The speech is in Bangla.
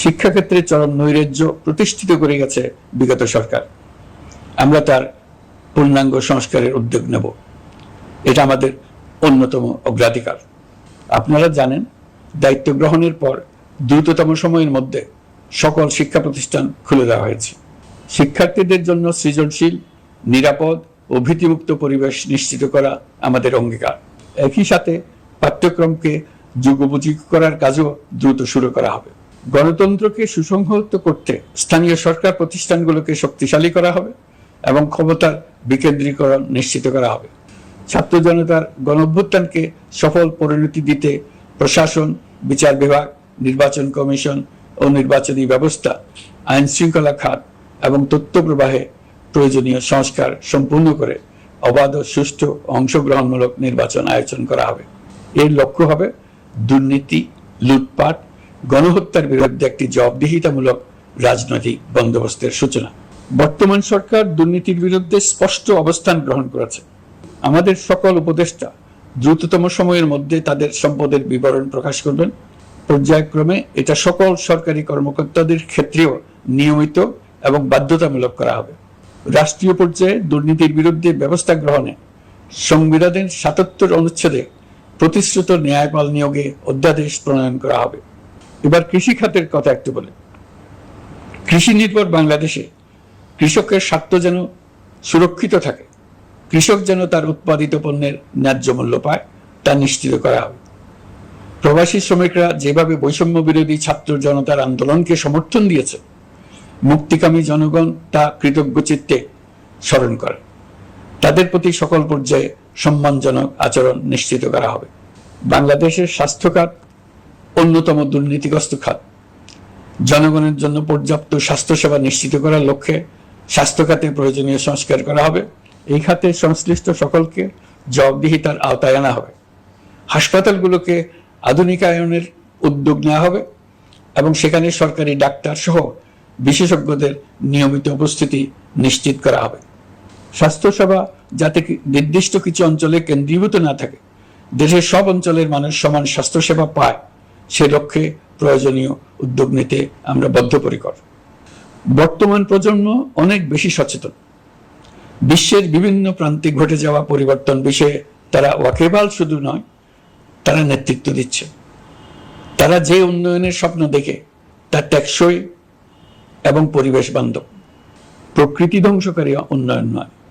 শিক্ষাক্ষেত্রে চরম নৈরাজ্য প্রতিষ্ঠিত করে গেছে বিগত সরকার। আমরা তার পূর্ণাঙ্গ সংস্কারের উদ্যোগ নেব। এটা আমাদের অন্যতম অগ্রাধিকার। আপনারা জানেন, দায়িত্ব গ্রহণের পর দ্রুততম সময়ের মধ্যে সকল শিক্ষা প্রতিষ্ঠান খুলে দেওয়া হয়েছে। শিক্ষার্থীদের জন্য সৃজনশীল, নিরাপদ ও ভীতিমুক্ত পরিবেশ নিশ্চিত করা আমাদের অঙ্গীকার। একই সাথে পাঠ্যক্রমকে যুগোপযোগী করার কাজও দ্রুত শুরু করা হবে। গণতন্ত্রকে সুসংহত করতে স্থানীয় সরকার প্রতিষ্ঠানগুলোকে শক্তিশালী করা হবে এবং ক্ষমতার বিকেন্দ্রীকরণ নিশ্চিত করা হবে। ছাত্র জনতার গণঅভ্যুত্থানকে সফল পরিণতি দিতে প্রশাসন, বিচার বিভাগ, নির্বাচন কমিশন ও নির্বাচনী ব্যবস্থা, আইন শৃঙ্খলা খাত এবং তথ্য প্রবাহে প্রয়োজনীয় সংস্কার সম্পূর্ণ করে অবাধ ও সুষ্ঠু অংশগ্রহণমূলক নির্বাচন আয়োজন করা হবে। এর লক্ষ্য হবে দুর্নীতি, লুটপাট গণহত্যার বিরুদ্ধে একটি জবাবদিহিতামূলক রাজনৈতিক বন্দোবস্তের সূচনা। বর্তমান সরকার দুর্নীতির বিরুদ্ধে স্পষ্ট অবস্থান গ্রহণ করেছে। আমাদের সকল উপদেষ্টা দ্রুততম সময়ের মধ্যে তাদের সম্পদের বিবরণ প্রকাশ করবেন। পর্যায়ক্রমে এটা সকল সরকারি কর্মকর্তাদের ক্ষেত্রেও নিয়মিত এবং বাধ্যতামূলক করা হবে। রাষ্ট্রীয় পর্যায়ে দুর্নীতির বিরুদ্ধে ব্যবস্থা গ্রহণে সংবিধানের সাতাত্তর অনুচ্ছেদে প্রতিশ্রুত ন্যায়পাল নিয়োগে অধ্যাদেশ প্রণয়ন করা হবে। এবার কৃষি খাতের কথা একটু বলে। কৃষি নির্ভর বাংলাদেশে কৃষকের স্বার্থ যেন সুরক্ষিত থাকে, কৃষক যেন তার উৎপাদিত পণ্যের ন্যায্য মূল্য পায়, তা নিশ্চিত করা হবে প্রবাসী শ্রমিকরা যেভাবে বৈষম্য বিরোধী ছাত্র জনতার আন্দোলনকে সমর্থন দিয়েছে, মুক্তিকামী জনগণ তা কৃতজ্ঞ চিত্তে স্মরণ করে। তাদের প্রতি সকল পর্যায়ে সম্মানজনক আচরণ নিশ্চিত করা হবে। বাংলাদেশের স্বাস্থ্য অন্যতম দুর্নীতিগ্রস্ত খাত। জনগণের জন্য পর্যাপ্ত স্বাস্থ্যসেবা নিশ্চিত করার লক্ষ্যে স্বাস্থ্য খাতে প্রয়োজনীয় সংস্কার করা হবে। এই খাতে সংশ্লিষ্ট সকলকে জবাবদিহিতার আওতায় আনা হবে। হাসপাতালগুলোকে আধুনিকায়নের উদ্যোগ নেওয়া হবে এবং সেখানে সরকারি ডাক্তার সহ বিশেষজ্ঞদের নিয়মিত উপস্থিতি নিশ্চিত করা হবে। স্বাস্থ্যসেবা যাতে নির্দিষ্ট কিছু অঞ্চলে কেন্দ্রীভূত না থাকে, দেশের সব অঞ্চলের মানুষ সমান স্বাস্থ্যসেবা পায় সে লক্ষ্যে প্রয়োজনীয় উদ্যোগ নিতে আমরা বদ্ধপরিকর। বর্তমান প্রজন্ম অনেক বেশি সচেতন। বিশ্বের বিভিন্ন প্রান্তে ঘটে যাওয়া পরিবর্তন বিষয়ে তারা ওয়াকেবাল শুধু নয়, তারা নেতৃত্ব দিচ্ছে। তারা যে উন্নয়নের স্বপ্ন দেখে, তা টেকসই এবং পরিবেশ বান্ধব। প্রকৃতি ধ্বংসকারী উন্নয়ন নয়।